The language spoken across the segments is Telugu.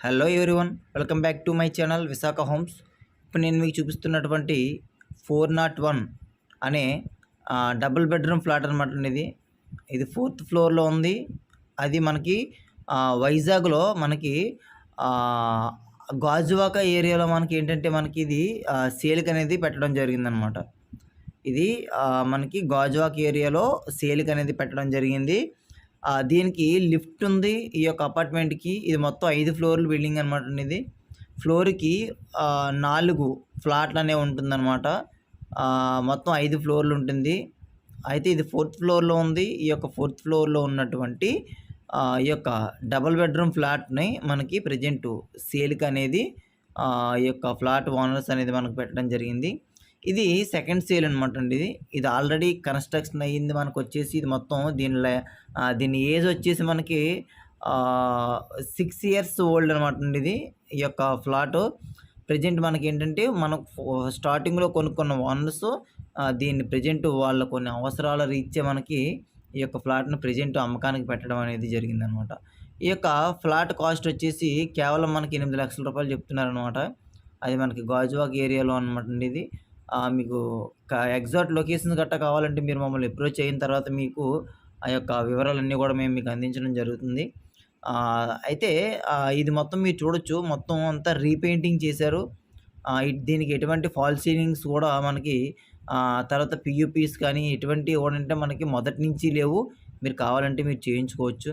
Hello everyone welcome back to my channel Visakha homes. ఇప్పుడు నేను మీకు చూపిస్తున్నటువంటి ఫోర్ నాట్ వన్ అనే డబుల్ బెడ్రూమ్ ఫ్లాట్ అనమాట ఇది. ఇది ఫోర్త్ ఫ్లోర్లో ఉంది. అది మనకి వైజాగ్లో మనకి గాజువాక ఏరియాలో మనకి ఏంటంటే మనకి ఇది ఆ, సేల్కి అనేది పెట్టడం జరిగిందనమాట ఇది మనకి గాజువాక్ ఏరియాలో సేల్కి అనేది పెట్టడం జరిగింది. దీనికి లిఫ్ట్ ఉంది. ఈ యొక్క అపార్ట్మెంట్కి ఇది మొత్తం ఐదు ఫ్లోర్లు బిల్డింగ్ అనమాట ఇది. ఫ్లోర్కి నాలుగు ఫ్లాట్లు అనేవి ఉంటుందన్నమాట. మొత్తం ఐదు ఫ్లోర్లు ఉంటుంది. అయితే ఇది ఫోర్త్ ఫ్లోర్లో ఉంది. ఈ యొక్క ఫోర్త్ ఫ్లోర్లో ఉన్నటువంటి ఈ యొక్క డబల్ బెడ్రూమ్ ఫ్లాట్ని మనకి ప్రజెంట్ సేల్కి అనేది ఈ యొక్క ఫ్లాట్ ఓనర్స్ అనేది మనకు పెట్టడం జరిగింది. ఇది సెకండ్ సేల్ అనమాట అండి ఇది. ఇది ఆల్రెడీ కన్స్ట్రక్షన్ అయ్యింది మనకు వచ్చేసి ఇది మొత్తం దీనిలో దీని ఏజ్ వచ్చేసి మనకి సిక్స్ ఇయర్స్ ఓల్డ్ అనమాట అండి ఇది ఈ యొక్క ఫ్లాట్. ప్రజెంట్ మనకి ఏంటంటే మనం స్టార్టింగ్లో కొనుక్కున్న ఓనర్స్ దీన్ని ప్రజెంట్ వాళ్ళ కొన్ని అవసరాల రీత్యా మనకి ఈ యొక్క ఫ్లాట్ను ప్రజెంట్ అమ్మకానికి పెట్టడం అనేది జరిగిందనమాట ఈ యొక్క ఫ్లాట్ కాస్ట్ వచ్చేసి కేవలం మనకి ఎనిమిది లక్షల రూపాయలు చెప్తున్నారనమాట అది మనకి గాజువాక్ ఏరియాలో అనమాట అండి ఇది. మీకు ఎగ్జాక్ట్ లొకేషన్ గట్టా కావాలంటే మీరు మమ్మల్ని అప్రోచ్ అయిన తర్వాత మీకు ఆ యొక్క వివరాలన్నీ కూడా మేము మీకు అందించడం జరుగుతుంది. అయితే ఇది మొత్తం మీరు చూడొచ్చు. మొత్తం అంతా రీపెయింటింగ్ చేశారు. దీనికి ఎటువంటి ఫాల్ సీలింగ్స్ కూడా మనకి తర్వాత పియూపీస్ కానీ ఎటువంటి అంటే మనకి మొదటి నుంచి లేవు. మీరు కావాలంటే మీరు చేయించుకోవచ్చు.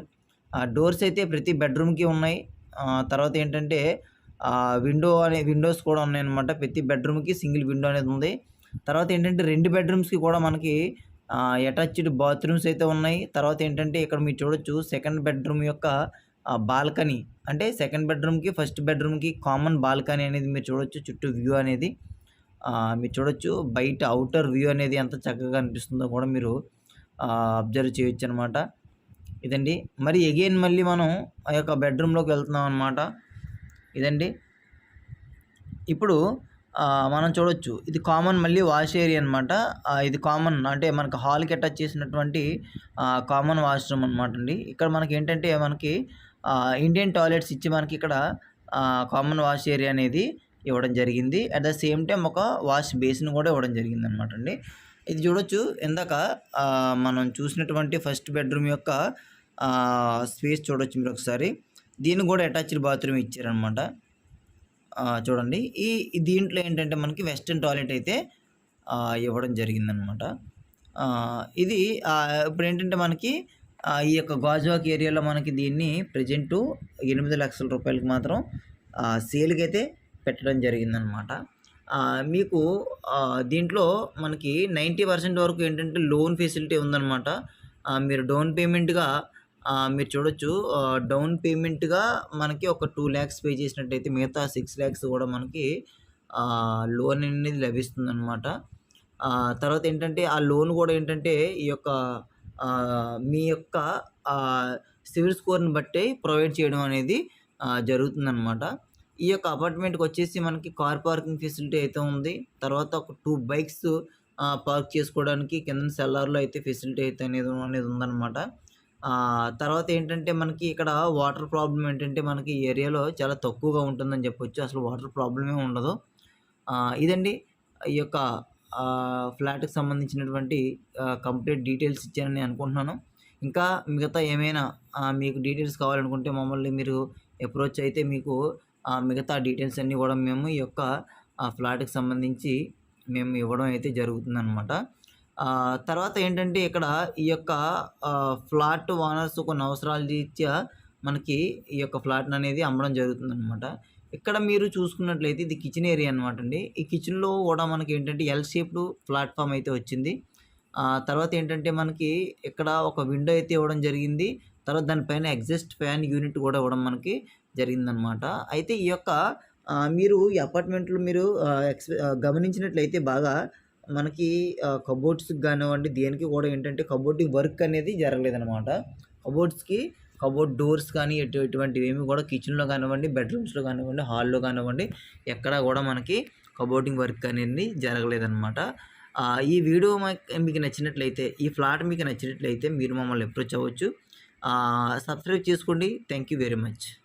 ఆ డోర్స్ అయితే ప్రతి బెడ్రూమ్కి ఉన్నాయి. తర్వాత ఏంటంటే విండో అనే విండోస్ కూడా ఉన్నాయన్నమాట. ప్రతి బెడ్రూమ్కి సింగిల్ విండో అనేది ఉంది. తర్వాత ఏంటంటే రెండు బెడ్రూమ్స్కి కూడా మనకి అటాచ్డ్ బాత్రూమ్స్ అయితే ఉన్నాయి. తర్వాత ఏంటంటే ఇక్కడ మీరు చూడొచ్చు సెకండ్ బెడ్రూమ్ యొక్క బాల్కనీ అంటే సెకండ్ బెడ్రూమ్కి ఫస్ట్ బెడ్రూమ్కి కామన్ బాల్కనీ అనేది మీరు చూడొచ్చు చుట్టూ వ్యూ అనేది. మీరు చూడొచ్చు బయట అవుటర్ వ్యూ అనేది ఎంత చక్కగా అనిపిస్తుందో కూడా మీరు అబ్జర్వ్ చేయొచ్చు అనమాట ఇదండి. మరి ఎగైన్ మళ్ళీ మనం ఆ యొక్క బెడ్రూమ్లోకి వెళ్తున్నాం అనమాట ఇదండి. ఇప్పుడు మనం చూడొచ్చు. ఇది కామన్ మళ్ళీ వాష్ ఏరియా అనమాట ఇది కామన్ అంటే మనకి హాల్కి అటాచ్ చేసినటువంటి కామన్ వాష్రూమ్ అనమాట అండి ఇక్కడ మనకి ఏంటంటే మనకి ఇండియన్ టాయిలెట్స్ ఇచ్చి మనకి ఇక్కడ కామన్ వాష్ ఏరియా అనేది ఇవ్వడం జరిగింది. అట్ ద సేమ్ టైం ఒక వాష్ బేసిన్ కూడా ఇవ్వడం జరిగింది అనమాట అండి ఇది చూడొచ్చు. ఇందాక మనం చూసినటువంటి ఫస్ట్ బెడ్రూమ్ యొక్క స్పేస్ చూడొచ్చు మీరు ఒకసారి. దీనికి కూడా అటాచ్డ్ బాత్రూమ్ ఇచ్చారనమాట చూడండి. ఈ దీంట్లో ఏంటంటే మనకి వెస్ట్రన్ టాయిలెట్ అయితే ఇవ్వడం జరిగిందనమాట ఇది ఇప్పుడు ఏంటంటే మనకి ఈ యొక్క గాజువాక్ ఏరియాలో మనకి దీన్ని ప్రజెంటు ఎనిమిది లక్షల రూపాయలకి మాత్రం సేల్కి అయితే పెట్టడం జరిగిందనమాట మీకు దీంట్లో మనకి నైంటీ పర్సెంట్ వరకు ఏంటంటే లోన్ ఫెసిలిటీ ఉందన్నమాట. మీరు డౌన్ పేమెంట్గా మీరు చూడొచ్చు డౌన్ పేమెంట్గా మనకి ఒక టూ ల్యాక్స్ పే చేసినట్టయితే మిగతా సిక్స్ ల్యాక్స్ కూడా మనకి లోన్ అనేది లభిస్తుంది అనమాట తర్వాత ఏంటంటే ఆ లోన్ కూడా ఏంటంటే ఈ యొక్క మీ యొక్క సివిల్ స్కోర్ని బట్టి ప్రొవైడ్ చేయడం అనేది జరుగుతుందన్నమాట. ఈ యొక్క అపార్ట్మెంట్కి వచ్చేసి మనకి కార్ పార్కింగ్ ఫెసిలిటీ అయితే ఉంది. తర్వాత ఒక టూ బైక్స్ పార్క్ చేసుకోవడానికి కింద సెల్లార్లో అయితే ఫెసిలిటీ అయితే అనేది అనేది ఉందన్నమాట. తర్వాత ఏంటంటే మనకి ఇక్కడ వాటర్ ప్రాబ్లం ఏంటంటే మనకి ఈ ఏరియాలో చాలా తక్కువగా ఉంటుందని చెప్పొచ్చు. అసలు వాటర్ ప్రాబ్లమే ఉండదు. ఇదండి ఈ యొక్క ఫ్లాట్కి సంబంధించినటువంటి కంప్లీట్ డీటెయిల్స్ ఇచ్చానని అనుకుంటున్నాను. ఇంకా మిగతా ఏమైనా మీకు డీటెయిల్స్ కావాలనుకుంటే మమ్మల్ని మీరు అప్రోచ్ అయితే మీకు మిగతా డీటెయిల్స్ అన్నీ కూడా మేము ఈ యొక్క ఫ్లాట్కి సంబంధించి మేము ఇవ్వడం అయితే జరుగుతుందన్నమాట. తర్వాత ఏంటంటే ఇక్కడ ఈ యొక్క ఫ్లాట్ ఓనర్స్ కొన్ని అవసరాల రీత్యా మనకి ఈ యొక్క ఫ్లాట్ని అనేది అమ్మడం జరుగుతుందన్నమాట. ఇక్కడ మీరు చూసుకున్నట్లయితే ఇది కిచెన్ ఏరియా అనమాట అండి. ఈ కిచెన్లో కూడా మనకి ఏంటంటే ఎల్ షేప్డ్ ప్లాట్ఫామ్ అయితే వచ్చింది. తర్వాత ఏంటంటే మనకి ఇక్కడ ఒక విండో అయితే ఇవ్వడం జరిగింది. తర్వాత దానిపైన ఎగ్జస్ట్ ఫ్యాన్ యూనిట్ కూడా ఇవ్వడం మనకి జరిగిందనమాట అయితే ఈ యొక్క మీరు ఈ అపార్ట్మెంట్లో మీరు ఎక్స్ గమనించినట్లయితే బాగా మనకి కబోర్డ్స్కి కానివ్వండి దేనికి కూడా ఏంటంటే కబోర్డింగ్ వర్క్ అనేది జరగలేదనమాట కబోర్డ్స్కి కబోర్డ్ డోర్స్ కానీ ఎటు ఎటువంటివి ఏమి కూడా కిచెన్లో కానివ్వండి బెడ్రూమ్స్లో కానివ్వండి హాల్లో కానివ్వండి ఎక్కడా కూడా మనకి కబోర్డింగ్ వర్క్ అనేది జరగలేదనమాట ఈ వీడియో మాకు- మీకు నచ్చినట్లయితే ఈ ఫ్లాట్ మీకు నచ్చినట్లయితే మీరు మమ్మల్ని అప్రోచ్ అవ్వచ్చు. సబ్స్క్రైబ్ చేసుకోండి. Thank you very much.